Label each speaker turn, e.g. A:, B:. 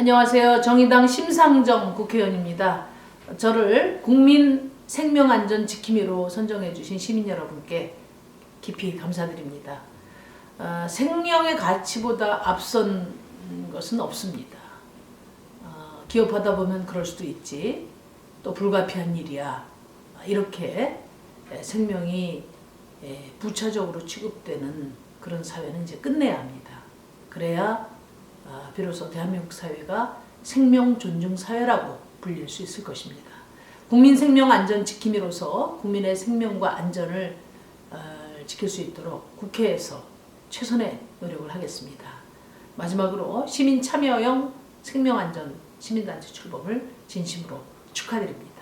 A: 안녕하세요. 정의당 심상정 국회의원입니다. 저를 국민 생명안전 지킴이로 선정해 주신 시민 여러분께 깊이 감사드립니다. 어, 생명의 가치보다 앞선 것은 없습니다. 어, 기업하다 보면 그럴 수도 있지. 또 불가피한 일이야. 이렇게 에, 생명이 에, 부차적으로 취급되는 그런 사회는 이제 끝내야 합니다. 그래야 아, 비로소 대한민국 사회가 생명 존중 사회라고 불릴 수 있을 것입니다. 국민 생명 안전 지킴이로서 국민의 생명과 안전을 어, 지킬 수 있도록 국회에서 최선의 노력을 하겠습니다. 마지막으로 시민 참여형 생명 안전 시민단체 출범을 진심으로 축하드립니다.